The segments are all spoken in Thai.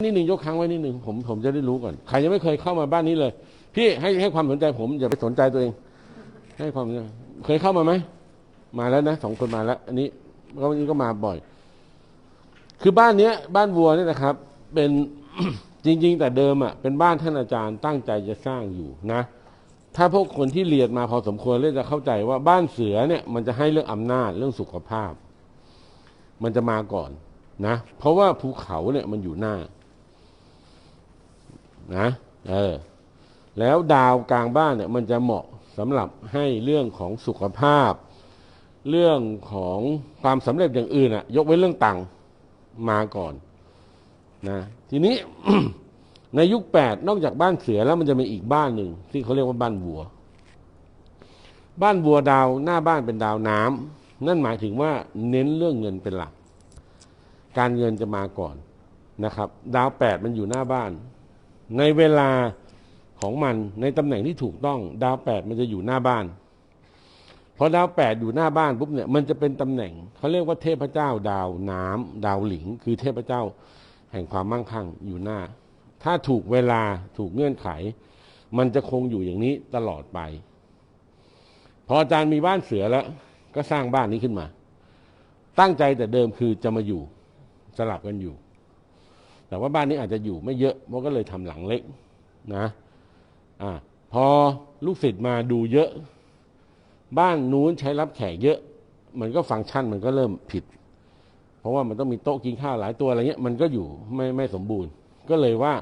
นิดหนึ่งยกค้างไว้นิดหนึ่งผมผมจะได้รู้ก่อน ใครยังไม่เคยเข้ามาบ้านนี้เลย พี่ให้ให้ความสนใจผมอย่าไปสนใจตัวเอง ให้ความสนใจเคยเข้ามาไหมมาแล้วนะสองคนมาแล้ว อันนี้ก็วันนี้ก็มาบ่อย คือบ้านเนี้ย บ้านวัวเนี่ยนะครับ เป็นจริง ๆ แต่เดิมอะเป็นบ้านท่านอาจารย์ตั้งใจจะสร้างอยู่นะ ถ้าพวกคนที่เรียนมาพอสมควรเลยจะเข้าใจว่าบ้านเสือเนี่ย มันจะให้เรื่องอำนาจเรื่องสุขภาพ มันจะมาก่อนนะ เพราะว่าภูเขาเนี่ยมันอยู่หน้า นะเออแล้วดาวกลางบ้านเนี่ยมันจะเหมาะสำหรับให้เรื่องของสุขภาพ เรื่องของความสำเร็จอย่างอื่นอะยกเว้นเรื่องตังมาก่อนนะทีนี้ในยุคแปดนอกจากบ้านเสือแล้วมันจะมีอีกบ้านหนึ่งที่เขาเรียกว่าบ้านวัว บ้านวัวดาวหน้าบ้านเป็นดาวน้ำนั่นหมายถึงว่าเน้นเรื่องเงินเป็นหลัก การเงินจะมาก่อนนะครับ ดาวแปดมันอยู่หน้าบ้าน ในเวลาของมันในตำแหน่งที่ถูกต้อง ดาวแปดมันจะอยู่หน้าบ้านพอดาวแปดอยู่หน้าบ้านปุ๊บเนี่ยมันจะเป็นตำแหน่งเขาเรียกว่าเทพเจ้า ดาวน้ำดาวหลิง คือเทพเจ้า แห่งความมั่งคั่งอยู่หน้า ถ้าถูกเวลาถูกเงื่อนไข มันจะคงอยู่อย่างนี้ตลอดไป พออาจารย์มีบ้านเสือแล้ว ก็สร้างบ้านนี้ขึ้นมา ตั้งใจแต่เดิมคือจะมาอยู่สลับกันอยู่ แต่ว่าบ้านนี้อาจจะอยู่ไม่เยอะเพราะก็เลยทำหลังเล็กนะอ่าพอลูกศิษย์มาดูเยอะ บ้านนู้นใช้รับแขกเยอะ มันก็ฟังก์ชันมันก็เริ่มผิด เพราะว่ามันต้องมีโต๊ะกินข้าวหลายตัวอะไรเงี้ยมันก็อยู่ไม่ไม่สมบูรณ์ ก็เลยว่า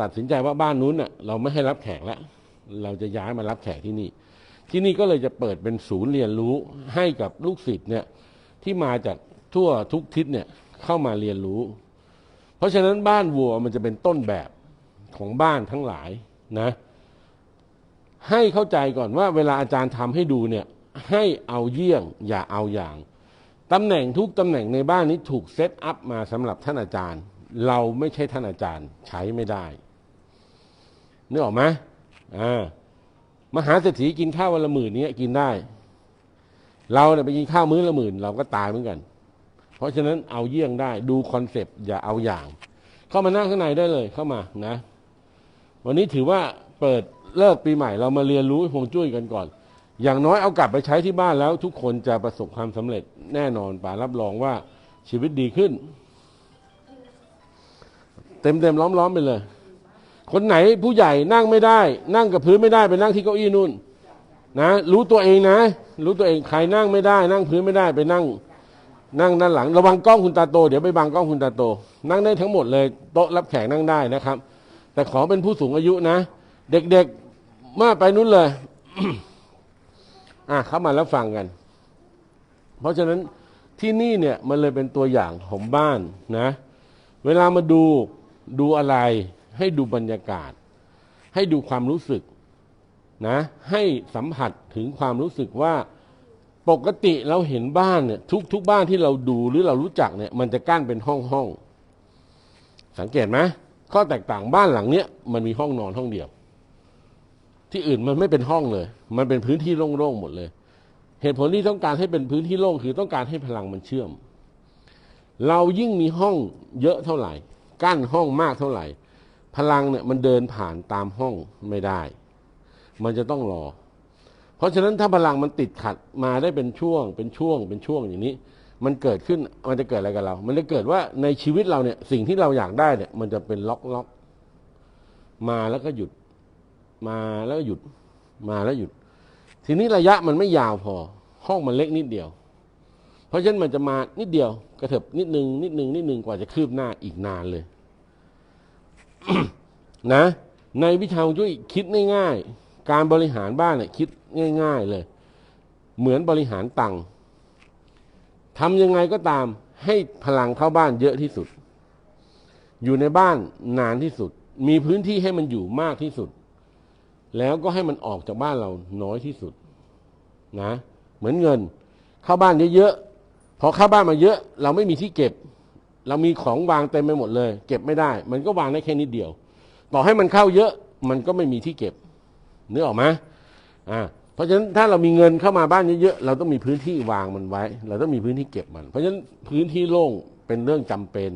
ตัดสินใจว่าบ้านนู้นน่ะเราไม่ให้รับแขกแล้วเราจะย้ายมารับแขกที่นี่ ที่นี่ก็เลยจะเปิดเป็นศูนย์เรียนรู้ให้กับลูกศิษย์เนี่ยที่มาจากทั่วทุกทิศเนี่ยเข้ามาเรียนรู้ เพราะฉะนั้นบ้านวัวมันจะเป็นต้นแบบของบ้านทั้งหลายนะ ให้เข้าใจก่อนว่าเวลาอาจารย์ทำให้ดูเนี่ยให้เอาเยี่ยงอย่าเอาอย่างตำแหน่งทุกตำแหน่งในบ้านนี้ถูกเซตอัพมาสำหรับท่านอาจารย์ เราไม่ใช่ท่านอาจารย์ใช้ไม่ได้นึกออกไหมอ่ามหาเศรษฐีกินข้าววันละหมื่นเนี้ยกินได้ เราเนี่ยไปกินข้าวมื้อละหมื่นเราก็ตายเหมือนกัน เพราะฉะนั้นเอาเยี่ยงได้ดูคอนเซปต์อย่าเอาอย่าง เข้ามานั่งข้างในได้เลยเข้ามานะ วันนี้ถือว่าเปิดเลิกปีใหม่เรามาเรียนรู้ฮวงจุ้ยกันก่อน อย่างน้อยเอากลับไปใช้ที่บ้านแล้ว ทุกคนจะประสบความสำเร็จแน่นอนป่ารับรองว่าชีวิตดีขึ้น เต็มเต็มล้อมๆไปเลย คนไหนผู้ใหญ่นั่งไม่ได้ นั่งกับพื้นไม่ได้ไปนั่งที่เก้าอี้นู่นนะรู้ตัวเองนะ รู้ตัวเองใครนั่งไม่ได้ นั่งพื้นไม่ได้ไปนั่ง นั่งด้านหลัง ระวังกล้องคุณตาโต เดี๋ยวไปบังกล้องคุณตาโต นั่งได้ทั้งหมดเลยโต๊ะรับแขกนั่งได้นะครับ แต่ขอเป็นผู้สูงอายุนะ เด็กๆมาไปนู้นเลยอะเข้ามาแล้วฟังกัน เพราะฉะนั้นที่นี่เนี่ยมันเลยเป็นตัวอย่างของบ้านนะ เวลามาดูดูอะไร ให้ดูบรรยากาศ ให้ดูความรู้สึกนะ ให้สัมผัสถึงความรู้สึกว่า ปกติเราเห็นบ้านเนี่ยทุกทุกบ้านที่เราดูหรือเรารู้จักเนี่ย มันจะกั้นเป็นห้องห้องสังเกตไหมข้อแตกต่างบ้านหลังเนี้ยมันมีห้องนอนห้องเดียว ที่อื่นมันไม่เป็นห้องเลย มันเป็นพื้นที่โล่งๆหมดเลย เหตุผลที่ต้องการให้เป็นพื้นที่โล่งคือต้องการให้พลังมันเชื่อม เรายิ่งมีห้องเยอะเท่าไหร่ กั้นห้องมากเท่าไหร่ พลังเนี่ยมันเดินผ่านตามห้องไม่ได้ มันจะต้องรอ เพราะฉะนั้นถ้าพลังมันติดขัดมาได้เป็นช่วง เป็นช่วง เป็นช่วงอย่างนี้ มันเกิดขึ้นมันจะเกิดอะไรกับเรา มันจะเกิดว่าในชีวิตเราเนี่ยสิ่งที่เราอยากได้เนี่ย มันจะเป็นล็อกล็อกมาแล้วก็หยุด มาแล้วก็หยุดมาแล้วหยุด ทีนี้ระยะมันไม่ยาวพอ ห้องมันเล็กนิดเดียว เพราะฉะนั้นมันจะมานิดเดียว กระเถิบนิดนึงนิดนึงนิดนึงกว่าจะคืบหน้าอีกนานเลย นะ ในวิชาฮวงจุ้ยคิดง่ายๆการบริหารบ้านเนี่ยคิด ง่าย ๆเลย เหมือนบริหารตังค์ทำยังไงก็ตามให้พลังเข้าบ้านเยอะที่สุด อยู่ในบ้านนานที่สุด มีพื้นที่ให้มันอยู่มากที่สุด แล้วก็ให้มันออกจากบ้านเราน้อยที่สุด นะ เหมือนเงิน เข้าบ้านเยอะๆพอเข้าบ้านมาเยอะ เราไม่มีที่เก็บ เรามีของวางเต็มไปหมดเลย เก็บไม่ได้ มันก็วางได้แค่นิดเดียว ต่อให้มันเข้าเยอะ มันก็ไม่มีที่เก็บนึกออกไหมอ่า เพราะฉะนั้นถ้าเรามีเงินเข้ามาบ้านเยอะๆเราต้องมีพื้นที่วางมันไว้ เราต้องมีพื้นที่เก็บมัน เพราะฉะนั้นพื้นที่โล่งเป็นเรื่องจำเป็น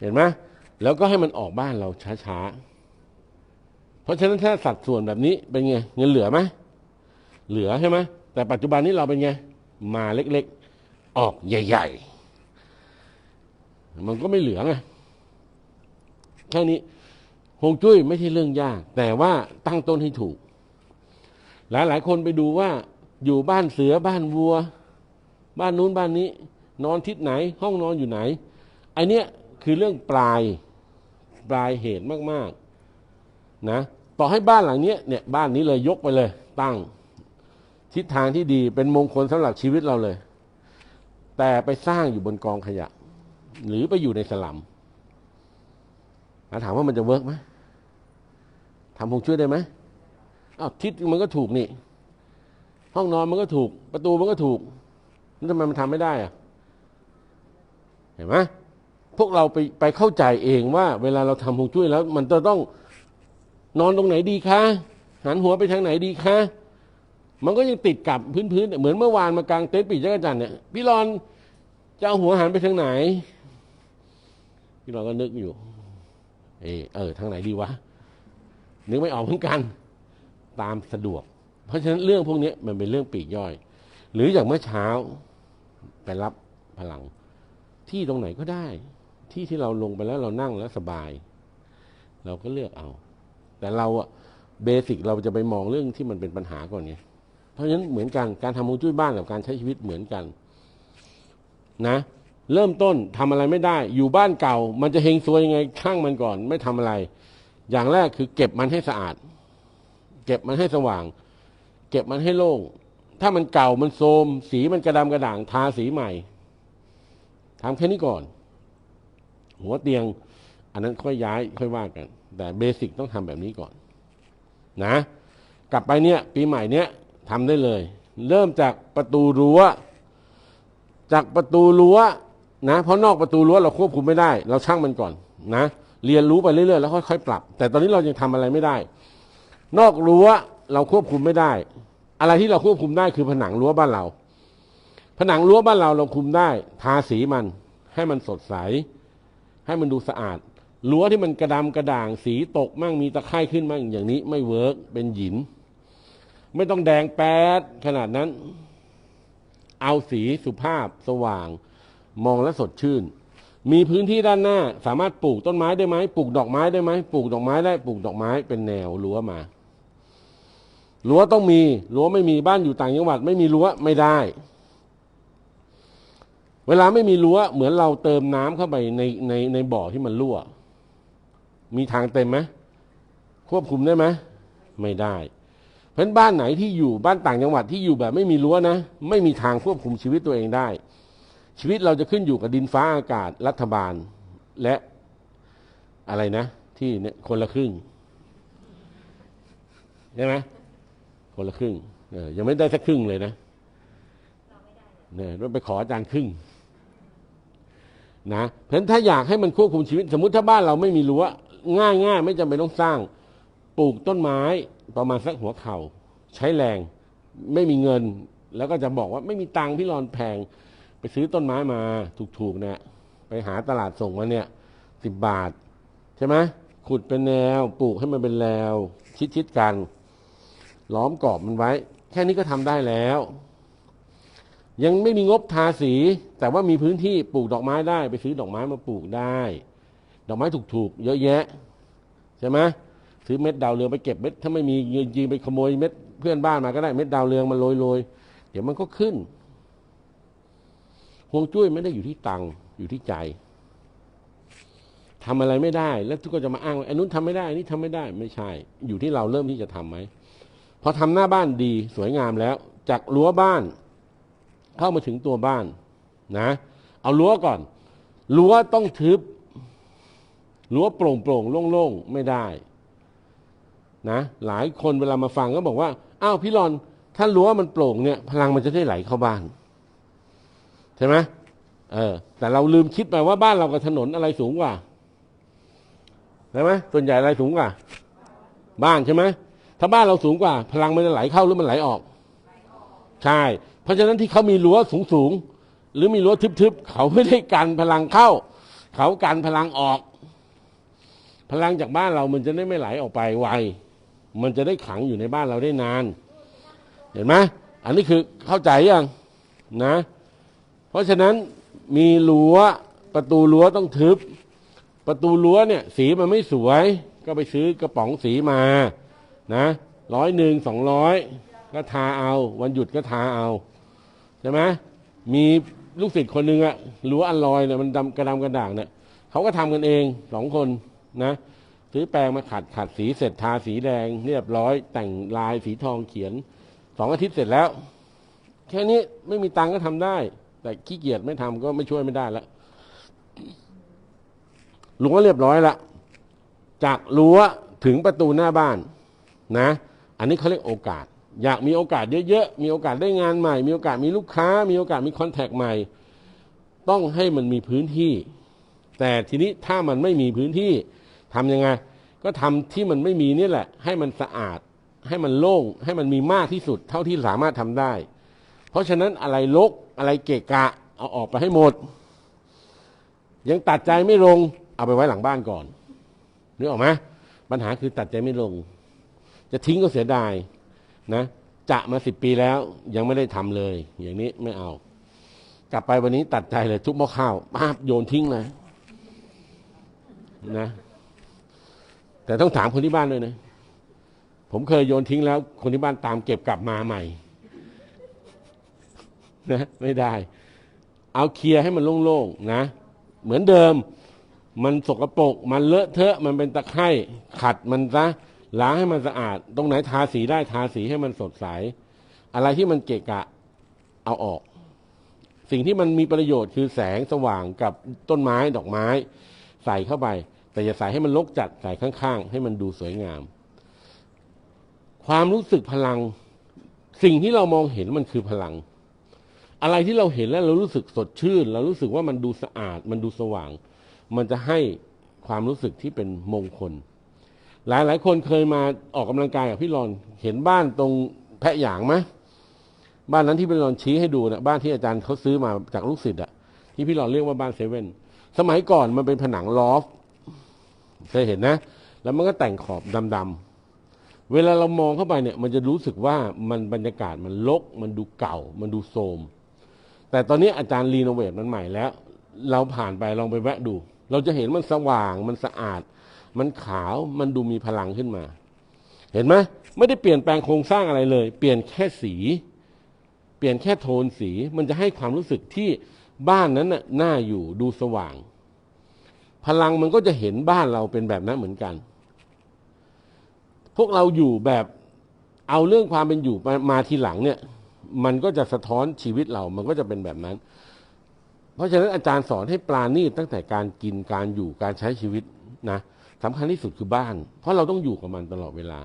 เห็นไหมแล้วก็ให้มันออกบ้านเราช้าๆเพราะฉะนั้นถ้าสัดส่วนแบบนี้เป็นไงเงินเหลือไหมเหลือใช่ไหมแต่ปัจจุบันนี้เราเป็นไงมาเล็กๆ ออกใหญ่ ๆ มันก็ไม่เหลือไงแค่นี้ฮวงจุ้ยไม่ใช่เรื่องยาก แต่ว่าตั้งต้นให้ถูก หลายหลายคนไปดูว่าอยู่บ้านเสือบ้านวัว บ้านนู้นบ้านนี้ นอนทิศไหน ห้องนอนอยู่ไหนไอเนี้ยคือเรื่องปลายปลายเหตุมากๆนะต่อให้บ้านหลังเนี้ยเนี่ยบ้านนี้เลยยกไปเลย ตั้งทิศทางที่ดีเป็นมงคลสำหรับชีวิตเราเลย แต่ไปสร้างอยู่บนกองขยะ หรือไปอยู่ในสลัมถามว่ามันจะเวิร์กไหมทำฮวงช่วยได้ไหม อ้าวทิศมันก็ถูกนี่ ห้องนอนมันก็ถูก ประตูมันก็ถูกแล้วทำไมมันทำไม่ได้อะเห็นไหมพวกเราไปไปเข้าใจเองว่า เวลาเราทำฮวงจุ้ยแล้ว มันจะต้องนอนตรงไหนดีคะหันหัวไปทางไหนดีคะมันก็ยังติดกับพื้นๆเหมือนเมื่อวานมากลางเต็นท์ปีกจักรจันเนี่ยพี่รอนจะเอาหัวหันไปทางไหน พี่รอนก็นึกอยู่ เออเออทางไหนดีวะนึกไม่ออกเหมือนกัน ตามสะดวก เพราะฉะนั้นเรื่องพวกนี้มันเป็นเรื่องปีกย่อย หรืออย่างเมื่อเช้าไปรับพลัง ที่ตรงไหนก็ได้ ที่ที่เราลงไปแล้วเรานั่งแล้วสบาย เราก็เลือกเอา แต่เราอะเบสิกเราจะไปมองเรื่องที่มันเป็นปัญหาก่อนไงเพราะฉะนั้นเหมือนกันการทำฮวงจุ้ยบ้านกับการใช้ชีวิตเหมือนกัน นะ เริ่มต้นทำอะไรไม่ได้ อยู่บ้านเก่า มันจะเฮงซวยยังไงช่างมันก่อน ไม่ทำอะไร อย่างแรกคือเก็บมันให้สะอาด เก็บมันให้สว่าง เก็บมันให้โล่ง ถ้ามันเก่ามันโทรมสีมันกระดำกระด่างทาสีใหม่ทำแค่นี้ก่อน หัวเตียง อันนั้นค่อยย้ายค่อยว่ากัน แต่เบสิกต้องทำแบบนี้ก่อน นะ กลับไปเนี่ย ปีใหม่เนี้ยทำได้เลย เริ่มจากประตูรั้ว จากประตูรั้วนะ เพราะนอกประตูรั้วเราควบคุมไม่ได้ เราช่างมันก่อน นะ เรียนรู้ไปเรื่อยๆแล้วค่อยๆปรับ แต่ตอนนี้เรายังทำอะไรไม่ได้ นอกรั้วเราควบคุมไม่ได้ อะไรที่เราควบคุมได้คือผนังรั้วบ้านเรา ผนังรั้วบ้านเราเราคุมได้ ทาสีมัน ให้มันสดใส ให้มันดูสะอาดรั้วที่มันกระดำกระด่างสีตกมั่งมีตะไคร่ขึ้นมั่งอย่างนี้ไม่เวิร์กเป็นหยิน ไม่ต้องแดงแป๊ดขนาดนั้น เอาสีสุภาพสว่าง มองแล้วสดชื่น มีพื้นที่ด้านหน้า สามารถปลูกต้นไม้ได้ไหมปลูกดอกไม้ได้ไหมปลูกดอกไม้ได้ปลูกดอกไม้เป็นแนวรั้วมา รั้วต้องมีรั้วไม่มีบ้านอยู่ต่างจังหวัด ไม่มีรั้วไม่ได้ เวลาไม่มีรั้วเหมือนเราเติมน้ำเข้าไปในในในบ่อที่มันรั่ว มีทางเต็มไหมควบคุมได้ไหมไม่ได้ เพราะนบ้านไหนที่อยู่บ้านต่างจังหวัดที่อยู่แบบไม่มีรั้วนะ ไม่มีทางควบคุมชีวิตตัวเองได้ ชีวิตเราจะขึ้นอยู่กับดินฟ้าอากาศรัฐบาลและอะไรนะ ที่เนี่ยคนละครึ่งใช่ไหม คนละครึ่งยังไม่ได้สักครึ่งเลยนะเนี่ยต้องไปขออาจารย์ครึ่งนะเพราะฉะนั้นถ้าอยากให้มันควบคุมชีวิต สมมติถ้าบ้านเราไม่มีรั้วง่ายง่ายๆไม่จำเป็นต้องสร้าง ปลูกต้นไม้ประมาณสักหัวเข่า ใช้แรงไม่มีเงิน แล้วก็จะบอกว่าไม่มีตังค์พี่รอนแพง ไปซื้อต้นไม้มาถูกๆเนี่ยไปหาตลาดส่งมาเนี่ยสิบบาท ใช่ไหมขุดเป็นแนว ปลูกให้มันเป็นแนวชิดๆกัน ล้อมกรอบมันไว้ แค่นี้ก็ทำได้แล้ว ยังไม่มีงบทาสี แต่ว่ามีพื้นที่ปลูกดอกไม้ได้ ไปซื้อดอกไม้มาปลูกได้ ดอกไม้ถูกๆ เยอะแยะ ใช่ไหมซื้อเม็ดดาวเรืองไปเก็บเม็ด ถ้าไม่มีเงินจริงไปขโมยเม็ดเพื่อนบ้านมาก็ได้เม็ดดาวเรืองมาโรยๆเดี๋ยวมันก็ขึ้นห่วงจุ้ยไม่ได้อยู่ที่ตังค์อยู่ที่ใจทำอะไรไม่ได้ แล้วทุกคนจะมาอ้างว่าไอ้นู้นทำไม่ได้อันนี้ทำไม่ได้ไม่ใช่ อยู่ที่เราเริ่มที่จะทำไหม พอทำหน้าบ้านดีสวยงามแล้ว จากรั้วบ้าน เข้ามาถึงตัวบ้านนะเอารั้วก่อนรั้วต้องทึบรั้วโปร่งโปร่งโล่งๆไม่ได้นะหลายคนเวลามาฟังก็บอกว่าอ้าวพี่รอน ถ้ารั้วมันโปร่งเนี่ย พลังมันจะได้ไหลเข้าบ้านใช่ไหมเออ แต่เราลืมคิดไปว่าบ้านเรากับถนนอะไรสูงกว่าใช่ไหมส่วนใหญ่อะไรสูงกว่า บ้านใช่ไหม ถ้าบ้านเราสูงกว่า พลังมันจะไหลเข้าหรือมันไหลออก ใช่ เพราะฉะนั้นที่เขามีรั้วสูงสูงหรือมีรั้วทึบๆเขาไม่ได้กันพลังเข้า เขากันพลังออก พลังจากบ้านเรามันจะได้ไม่ไหลออกไปไวมันจะได้ขังอยู่ในบ้านเราได้นาน เห็นไหมอันนี้คือเข้าใจยังนะ เพราะฉะนั้นมีรั้วประตูรั้วต้องทึบ ประตูรั้วเนี่ย สีมันไม่สวย ก็ไปซื้อกระป๋องสีมา นะร้อยหนึ่งสองร้อยก็ทาเอา วันหยุดก็ทาเอาใช่ไหมมีลูกศิษย์คนหนึ่งอะรั้วอันลอยเนี่ยมันดำกระดำกระด่างเนี่ยเขาก็ทำกันเองสองคนนะซื้อแปรงมาขัดขัดสีเสร็จทาสีแดง เรียบร้อย แต่งลายสีทองเขียนสองอาทิตย์เสร็จแล้ว แค่นี้ไม่มีตังก็ทำได้ แต่ขี้เกียจไม่ทำก็ไม่ช่วยไม่ได้ล้วรั้วเรียบร้อยละจากรั้วถึงประตูหน้าบ้าน นะ อันนี้เขาเรียกโอกาส อยากมีโอกาสเยอะๆ มีโอกาสได้งานใหม่ มีโอกาสมีลูกค้า มีโอกาสมีคอนแทคใหม่ ต้องให้มันมีพื้นที่ แต่ทีนี้ถ้ามันไม่มีพื้นที่ทำยังไง ก็ทำที่มันไม่มีนี่แหละ ให้มันสะอาด ให้มันโล่ง ให้มันมีมากที่สุด เท่าที่สามารถทำได้ เพราะฉะนั้นอะไรลกอะไรเกะกะ เอาออกไปให้หมด ยังตัดใจไม่ลง เอาไปไว้หลังบ้านก่อนนึกออกไหมปัญหาคือตัดใจไม่ลง จะทิ้งก็เสียดายนะจะมาสิบปีแล้วยังไม่ได้ทำเลย อย่างนี้ไม่เอา กลับไปวันนี้ตัดใจเลย ทุบหม้อข้าวป้าบโยนทิ้งเลยนะ แต่ต้องถามคนที่บ้านด้วยนะ ผมเคยโยนทิ้งแล้ว คนที่บ้านตามเก็บกลับมาใหม่ นะ ไม่ได้ เอาเคลียร์ให้มันโล่งๆนะ เหมือนเดิม มันสกรปรกมันเลอะเทอะ มันเป็นตะไคร่ขัดมันซะ ล้างให้มันสะอาด ตรงไหนทาสีได้ทาสีให้มันสดใส อะไรที่มันเกะกะเอาออก สิ่งที่มันมีประโยชน์คือแสงสว่างกับต้นไม้ดอกไม้ ใส่เข้าไป แต่อย่าใส่ให้มันลกจัดใส่ข้างๆ ให้มันดูสวยงาม ความรู้สึกพลัง สิ่งที่เรามองเห็นมันคือพลัง อะไรที่เราเห็นแล้วเรารู้สึกสดชื่น เรารู้สึกว่ามันดูสะอาด มันดูสว่าง มันจะให้ความรู้สึกที่เป็นมงคล หลายหลายคนเคยมาออกกำลังกายกับพี่รอน เห็นบ้านตรงแพะหยางไหมบ้านนั้นที่พี่รอนชี้ให้ดูนะบ้านที่อาจารย์เขาซื้อมาจากลูกศิษย์อะที่พี่รอนเรียกว่าบ้านเซเว่นสมัยก่อนมันเป็นผนังลอฟเคยเห็นนะ แล้วมันก็แต่งขอบดำๆเวลาเรามองเข้าไปเนี่ย มันจะรู้สึกว่ามันบรรยากาศมันลก มันดูเก่า มันดูโทรมแต่ตอนนี้อาจารย์รีโนเวทมันใหม่แล้ว เราผ่านไปลองไปแวะดู เราจะเห็นมันสว่างมันสะอาด มันขาวมันดูมีพลังขึ้นมา เห็นไหมไม่ได้เปลี่ยนแปลงโครงสร้างอะไรเลย เปลี่ยนแค่สี เปลี่ยนแค่โทนสี มันจะให้ความรู้สึกที่บ้านนั้นน่ะน่าอยู่ดูสว่าง พลังมันก็จะเห็นบ้านเราเป็นแบบนั้นเหมือนกัน พวกเราอยู่แบบเอาเรื่องความเป็นอยู่มามาทีหลังเนี่ย มันก็จะสะท้อนชีวิตเรา มันก็จะเป็นแบบนั้น เพราะฉะนั้นอาจารย์สอนให้ปลาณีตตั้งแต่การกินการอยู่การใช้ชีวิตนะ สำคัญที่สุดคือบ้าน เพราะเราต้องอยู่กับมันตลอดเวลา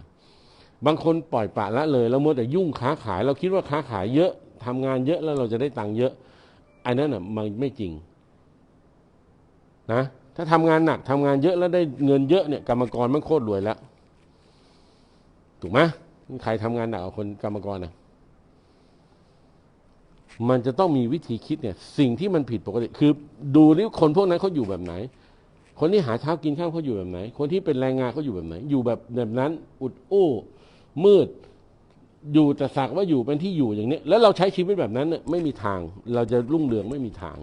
บางคนปล่อยปละละเลยแล้วมัวแต่ยุ่งค้าขาย เราคิดว่าค้าขายเยอะทำงานเยอะแล้วเราจะได้ตังค์เยอะอันนั้นอะมันไม่จริง นะ ถ้าทำงานหนักทำงานเยอะแล้วได้เงินเยอะเนี่ยกรรมกรมันโคตรรวยแล้วถูกไหมใครทำงานหนักกว่าคนกรรมกรนะมันจะต้องมีวิธีคิดเนี่ย สิ่งที่มันผิดปกติ คือ ดูนี่คนพวกนั้นเขาอยู่แบบไหน คนที่หาเช้ากินข้าวเขาอยู่แบบไหน คนที่เป็นแรงงานเขาอยู่แบบไหน อยู่แบบแบบนั้น อุดอู้มืด อยู่แต่สักว่าอยู่เป็นที่อยู่อย่างนี้แล้วเราใช้ชีวิตแบบนั้นเนี่ยไม่มีทาง เราจะรุ่งเรืองไม่มีทาง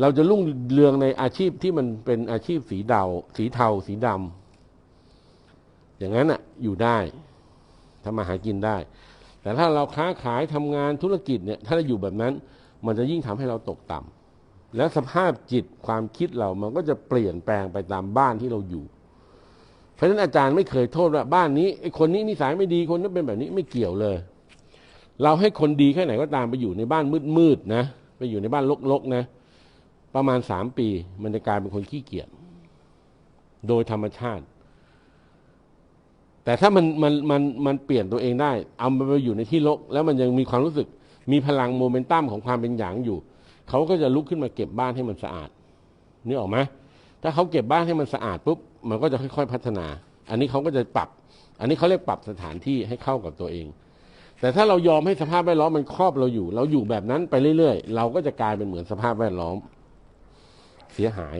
เราจะรุ่งเรืองในอาชีพที่มันเป็นอาชีพสีเดาสีเทา สีดำอย่างนั้นอะ อยู่ได้ทำมาหากินได้ แต่ถ้าเราค้าขายทำงานธุรกิจเนี่ย ถ้าเราอยู่แบบนั้น มันจะยิ่งทำให้เราตกต่ำ และสภาพจิตความคิดเรามันก็จะเปลี่ยนแปลงไปตามบ้านที่เราอยู่ เพราะฉะนั้นอาจารย์ไม่เคยโทษว่าบ้านนี้ไอ้คนนี้นิสัยไม่ดีคนนั้นเป็นแบบนี้ไม่เกี่ยวเลย เราให้คนดีแค่ไหนก็ตามไปอยู่ในบ้านมืดๆนะไปอยู่ในบ้านรกๆนะ ประมาณสามปี มันจะกลายเป็นคนขี้เกียจโดยธรรมชาติ แต่ถ้ามันมันมันมันเปลี่ยนตัวเองได้ เอามันไปอยู่ในที่รกแล้วมันยังมีความรู้สึก มีพลังโมเมนตัมของความเป็นหยางอยู่ เขาก็จะลุกขึ้นมาเก็บบ้านให้มันสะอาดนี่ออกไหมถ้าเขาเก็บบ้านให้มันสะอาดปุ๊บมันก็จะค่อย ๆ พัฒนา อันนี้เขาก็จะปรับ อันนี้เขาเรียกปรับสถานที่ให้เข้ากับตัวเอง แต่ถ้าเรายอมให้สภาพแวดล้อมมันครอบเราอยู่ เราอยู่แบบนั้นไปเรื่อยๆ เราก็จะกลายเป็นเหมือนสภาพแวดล้อม เสียหาย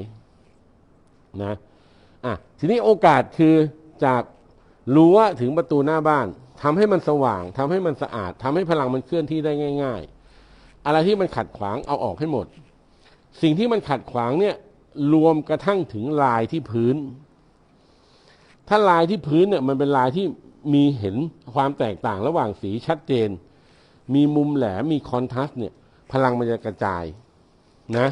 นะอะทีนี้โอกาสคือจากรั้วถึงประตูหน้าบ้านทำให้มันสว่างทำให้มันสะอาดทำให้พลังมันเคลื่อนที่ได้ง่าย ๆ อะไรที่มันขัดขวางเอาออกให้หมด สิ่งที่มันขัดขวางเนี่ยรวมกระทั่งถึงลายที่พื้น ถ้าลายที่พื้นเนี่ยมันเป็นลายที่มีเห็นความแตกต่างระหว่างสีชัดเจน มีมุมแหลมมีคอนทราสต์เนี่ย พลังมันจะกระจายนะ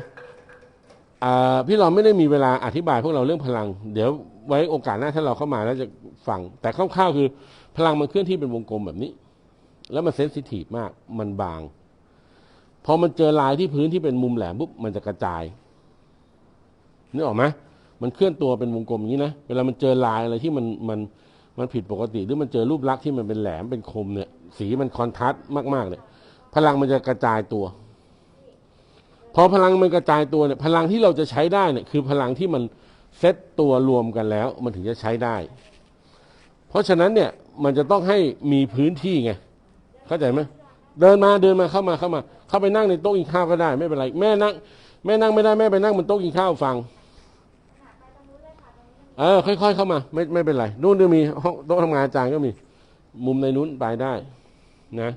พี่เราไม่ได้มีเวลาอธิบายพวกเราเรื่องพลัง เดี๋ยวไว้โอกาสหน้าถ้าเราเข้ามาแล้วจะฟัง แต่คร่าวๆคือ พลังมันเคลื่อนที่เป็นวงกลมแบบนี้ แล้วมันเซนซิทีฟมากมันบาง พอมันเจอลายที่พื้นที่เป็นมุมแหลมปุ๊บมันจะกระจายนึกออกไหมมันเคลื่อนตัวเป็นวงกลมอย่างนี้นะเวลามันเจอลายอะไรที่มันมันมันผิดปกติ หรือมันเจอรูปลักษณ์ที่มันเป็นแหลมเป็นคมเนี่ย สีมันคอนทราสต์มากๆเลยพลังมันจะกระจายตัว พอพลังมันกระจายตัวเนี่ย พลังที่เราจะใช้ได้เนี่ยคือพลังที่มันเซตตัวรวมกันแล้ว มันถึงจะใช้ได้ เพราะฉะนั้นเนี่ยมันจะต้องให้มีพื้นที่ไงเข้าใจไหมเดินมาเดินมาเข้ามาเข้ามา เข้าไปนั่งในโต๊ะกินข้าวก็ได้ไม่เป็นไรแม่นั่งแม่นั่งไม่ได้แม่ไปนั่งบนโต๊ะกินข้าวฟังเออค่อย ๆ เข้ามา ไม่ไม่เป็นไรนู่นก็มีห้องโต๊ะทำงานอาจารย์ก็มี มุมในนู้นไปได้ นะ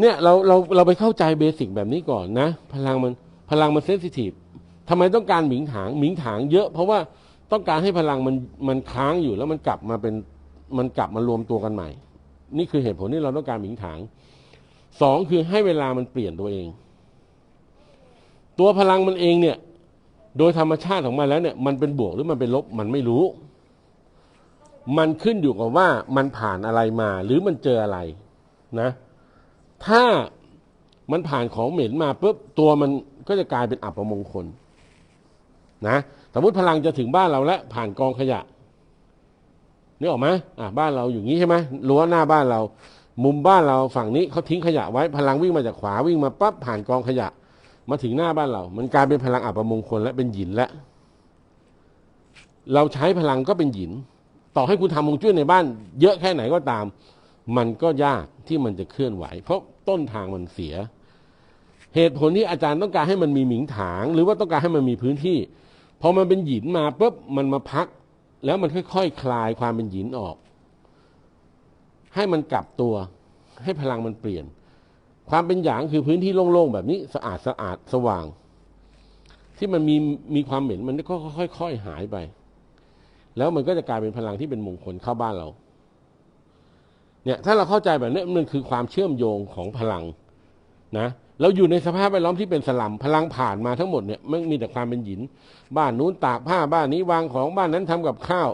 เนี่ยเราเราเราไปเข้าใจเบสิกแบบนี้ก่อนนะ พลังมันพลังมันเซนซิทีฟทำไมต้องการหมิงถางหมิงถางเยอะ เพราะว่าต้องการให้พลังมันมันค้างอยู่แล้วมันกลับมาเป็นมันกลับมารวมตัวกันใหม่ นี่คือเหตุผลที่เราต้องการหมิงถาง สองคือให้เวลามันเปลี่ยนตัวเอง ตัวพลังมันเองเนี่ย โดยธรรมชาติของมันแล้วเนี่ย มันเป็นบวกหรือมันเป็นลบมันไม่รู้ มันขึ้นอยู่กับว่ามันผ่านอะไรมา หรือมันเจออะไรนะ ถ้ามันผ่านของเหม็นมาปุ๊บตัวมันก็จะกลายเป็นอัปมงคล นะสมมติพลังจะถึงบ้านเราแล้วผ่านกองขยะนึกออกไหมอะบ้านเราอยู่งี้ใช่ไหมรั้วหน้าบ้านเรา มุมบ้านเราฝั่งนี้เขาทิ้งขยะไว้พลังวิ่งมาจากขวาวิ่งมาปั๊บผ่านกองขยะ มาถึงหน้าบ้านเรา มันกลายเป็นพลังอัปมงคลและเป็นหยินแล้วเราใช้พลังก็เป็นหยิน ต่อให้คุณทำมงจุ้ยในบ้าน เยอะแค่ไหนก็ตาม มันก็ยากที่มันจะเคลื่อนไหว เพราะต้นทางมันเสีย เหตุผลที่อาจารย์ต้องการให้มันมีหมิงถาง หรือว่าต้องการให้มันมีพื้นที่พอมันเป็นหยินมาปุ๊บมันมาพัก แล้วมันค่อยๆคคลายความเป็นหยินออก ให้มันกลับตัว ให้พลังมันเปลี่ยน ความเป็นหยางคือพื้นที่โล่งๆแบบนี้สะอาดสะอาดสว่าง ที่มันมีมีความเหม็นมันก็ค่อยๆหายไป แล้วมันก็จะกลายเป็นพลังที่เป็นมงคลเข้าบ้านเรา เนี่ยถ้าเราเข้าใจแบบนี้มันคือความเชื่อมโยงของพลังนะเราอยู่ในสภาพแวดล้อมที่เป็นสลัมพลังผ่านมาทั้งหมดเนี่ยมันมีแต่ความเป็นหยิน บ้านนู้นตากผ้าบ้านนี้วางของบ้านนั้นทำกับข้าว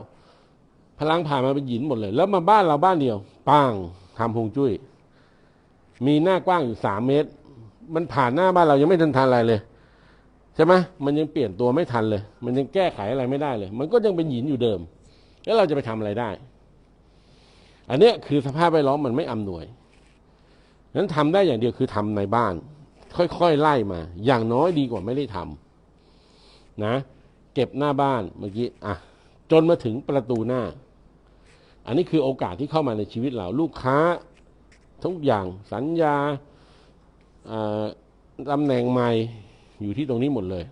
พลังผ่านมาเป็นหยินหมดเลย แล้วมาบ้านเราบ้านเดียว ปังทำฮวงจุ้ย มีหน้ากว้างอยู่สามเมตร มันผ่านหน้าบ้านเรายังไม่ทันทันอะไรเลยใช่ไหมมันยังเปลี่ยนตัวไม่ทันเลย มันยังแก้ไขอะไรไม่ได้เลย มันก็ยังเป็นหินอยู่เดิม แล้วเราจะไปทำอะไรได้ อันเนี้ยคือสภาพแวดล้อมมันไม่อำนวยนั้นทำได้อย่างเดียวคือทำในบ้าน ค่อยๆไล่มา อย่างน้อยดีกว่าไม่ได้ทำนะ เก็บหน้าบ้านเมื่อกี้อะจนมาถึงประตูหน้า อันนี้คือโอกาสที่เข้ามาในชีวิตเราลูกค้าทุกอย่างสัญญาตำแหน่งใหม่อยู่ที่ตรงนี้หมดเลย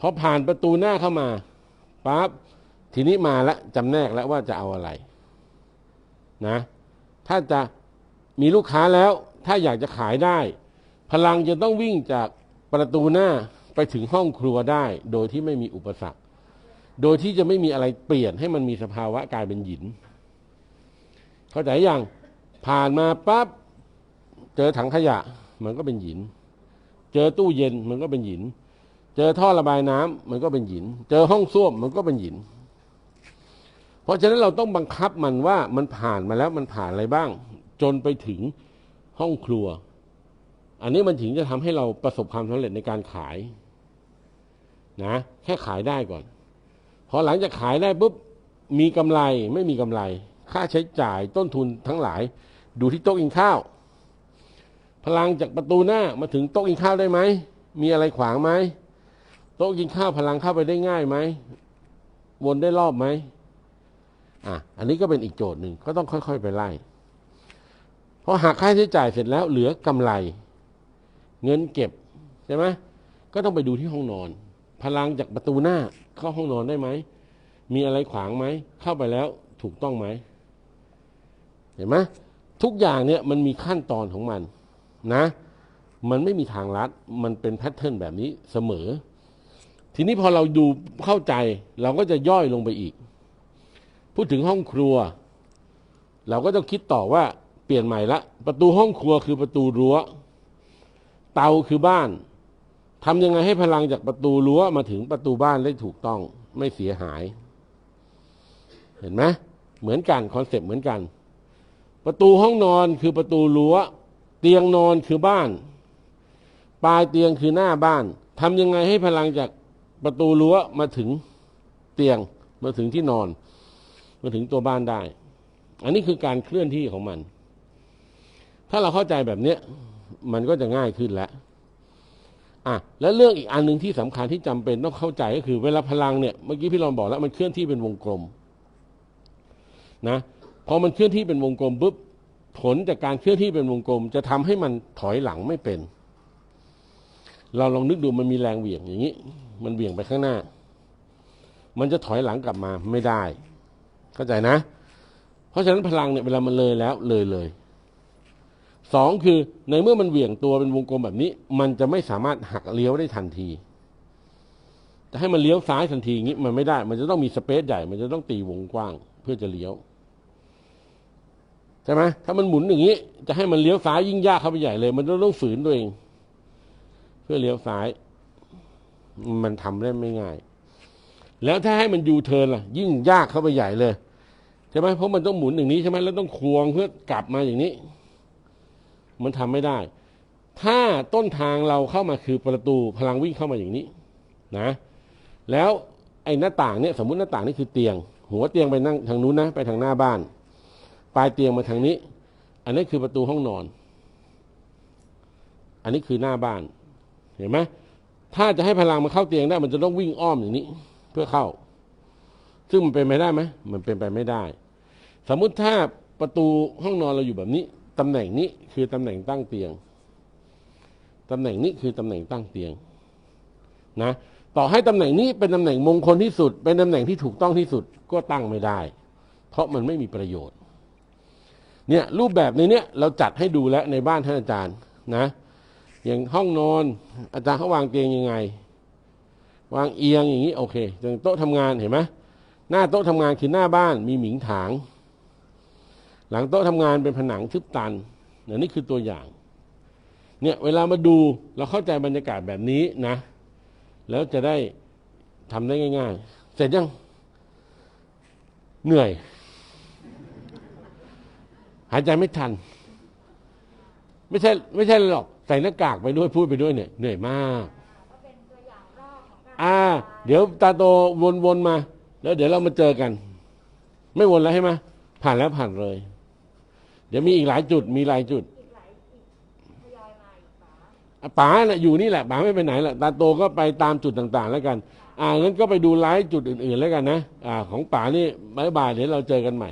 พอผ่านประตูหน้าเข้ามาปั๊บทีนี้มาแล้วจำแนกแล้วว่าจะเอาอะไรนะ ถ้าจะมีลูกค้าแล้ว ถ้าอยากจะขายได้ พลังจะต้องวิ่งจากประตูหน้าไปถึงห้องครัวได้ โดยที่ไม่มีอุปสรรค โดยที่จะไม่มีอะไรเปลี่ยนให้มันมีสภาวะกลายเป็นหยิน เข้าใจยังผ่านมาปั๊บเจอถังขยะ มันก็เป็นหยิน เจอตู้เย็นมันก็เป็นหยิน เจอท่อระบายน้ำมันก็เป็นหยิน เจอห้องส้วมมันก็เป็นหยิน เพราะฉะนั้นเราต้องบังคับมันว่ามันผ่านมาแล้วมันผ่านอะไรบ้าง จนไปถึงห้องครัว อันนี้มันถึงจะทำให้เราประสบความสำเร็จในการขาย นะ แค่ขายได้ก่อน พอหลังจากขายได้ปุ๊บมีกำไรไม่มีกำไร ค่าใช้จ่ายต้นทุนทั้งหลาย ดูที่โต๊ะกินข้าว พลังจากประตูหน้ามาถึงโต๊ะกินข้าวได้ไหมมีอะไรขวางไหมโต๊ะกินข้าวพลังเข้าไปได้ง่ายไหมวนได้รอบไหมอะอันนี้ก็เป็นอีกโจทย์หนึ่งก็ต้องค่อยๆไปไล่พอหักค่าใช้จ่ายเสร็จแล้วเหลือกำไร เงินเก็บใช่ไหมก็ต้องไปดูที่ห้องนอน พลังจากประตูหน้าเข้าห้องนอนได้ไหม มีอะไรขวางไหม เข้าไปแล้วถูกต้องไหม เห็นไหมทุกอย่างเนี่ยมันมีขั้นตอนของมันนะ มันไม่มีทางลัด มันเป็นแพทเทิร์นแบบนี้เสมอ ทีนี้พอเราดูเข้าใจเราก็จะย่อยลงไปอีก พูดถึงห้องครัว เราก็ต้องคิดต่อว่าเปลี่ยนใหม่ละ ประตูห้องครัวคือประตูรั้ว เตาคือบ้าน ทำยังไงให้พลังจากประตูรั้วมาถึงประตูบ้านได้ถูกต้องไม่เสียหาย เห็นไหมเหมือนกันคอนเซปต์เหมือนกัน ประตูห้องนอนคือประตูรั้ว เตียงนอนคือบ้าน ปลายเตียงคือหน้าบ้านทำยังไงให้พลังจากประตูรั้วมาถึงเตียงมาถึงที่นอน มาถึงตัวบ้านได้ อันนี้คือการเคลื่อนที่ของมัน ถ้าเราเข้าใจแบบเนี้ยมันก็จะง่ายขึ้นแล้ว อะแล้วเรื่องอีกอันหนึ่งที่สำคัญที่จำเป็นต้องเข้าใจก็คือเวลาพลังเนี่ยเมื่อกี้พี่รอนบอกแล้วมันเคลื่อนที่เป็นวงกลมนะพอมันเคลื่อนที่เป็นวงกลมปุ๊บผลจากการเคลื่อนที่เป็นวงกลม จะทำให้มันถอยหลังไม่เป็น เราลองนึกดูมันมีแรงเหวี่ยงอย่างนี้ มันเหวี่ยงไปข้างหน้า มันจะถอยหลังกลับมาไม่ได้ เข้าใจนะ เพราะฉะนั้นพลังเนี่ยเวลามันเลยแล้วเลยเลย สองคือในเมื่อมันเหวี่ยงตัวเป็นวงกลมแบบนี้ มันจะไม่สามารถหักเลี้ยวได้ทันที จะให้มันเลี้ยวซ้ายทันทีอย่างนี้มันไม่ได้ มันจะต้องมีสเปซใหญ่ มันจะต้องตีวงกว้าง เพื่อจะเลี้ยวใช่ไหมถ้ามันหมุนอย่างนี้ จะให้มันเลี้ยวซ้ายยิ่งยากเข้าไปใหญ่เลย มันต้องต้องฝืนตัวเอง เพื่อเลี้ยวซ้าย มันทำได้ไม่ง่าย แล้วถ้าให้มันยูเทิร์นล่ะ ยิ่งยากเข้าไปใหญ่เลยใช่ไหมเพราะมันต้องหมุนอย่างนี้ใช่ไหมแล้วต้องควงเพื่อกลับมาอย่างนี้ มันทำไม่ได้ ถ้าต้นทางเราเข้ามาคือประตูพลังวิ่งเข้ามาอย่างนี้นะ แล้วไอ้หน้าต่างเนี่ยสมมุติหน้าต่างนี่คือเตียง หัวเตียงไปนั่งทางนู้นนะไปทางหน้าบ้าน ปลายเตียงมาทางนี้ อันนี้คือประตูห้องนอน อันนี้คือหน้าบ้านเห็นไหมถ้าจะให้พลังมันเข้าเตียงได้ มันจะต้องวิ่งอ้อมอย่างนี้ เพื่อเข้า ซึ่งมันเป็นไปได้ไหมมันเป็นไปไม่ได้ สมมุติถ้าประตูห้องนอนเราอยู่แบบนี้ ตำแหน่งนี้คือตำแหน่งตั้งเตียงตำแหน่งนี้คือตำแหน่งตั้งเตียงนะต่อให้ตำแหน่งนี้เป็นตำแหน่งมงคลที่สุด เป็นตำแหน่งที่ถูกต้องที่สุดก็ตั้งไม่ได้ เพราะมันไม่มีประโยชน์ เนี่ยรูปแบบในเนี้ยเราจัดให้ดูแล้วในบ้านท่านอาจารย์นะ อย่างห้องนอน อาจารย์เขาวางเตียงยังไง วางเอียงอย่างนี้โอเคอย่างโต๊ะทำงานเห็นไหมหน้าโต๊ะทำงานคือหน้าบ้านมีหมิงถาง หลังโต๊ะทำงานเป็นผนังทึบตันเนี่ยนี่คือตัวอย่าง เนี่ยเวลามาดูเราเข้าใจบรรยากาศแบบนี้นะ แล้วจะได้ทำได้ง่าย ๆ เสร็จยัง เหนื่อย หายใจไม่ทัน ไม่ใช่ไม่ใช่หรอกใส่หน้ากากไปด้วยพูดไปด้วยเนี่ยเหนื่อยมากอ่า เดี๋ยวตาโตวนๆมา แล้วเดี๋ยวเรามาเจอกัน ไม่วนแล้วใช่ไหมผ่านแล้วผ่านเลย เดี๋ยวมีอีกหลายจุดมีหลายจุดอีกหลายอีกทยอยมาอีกฝาอะป๋าน่ะอยู่นี่แหละป๋าไม่ไปไหนแหละตาโตก็ไปตามจุดต่าง ๆ แล้วกัน อ่างั้นก็ไปดูไลฟ์จุดอื่น ๆ แล้วกันนะอ่าของป๋านี่บายบายเดี๋ยวเราเจอกันใหม่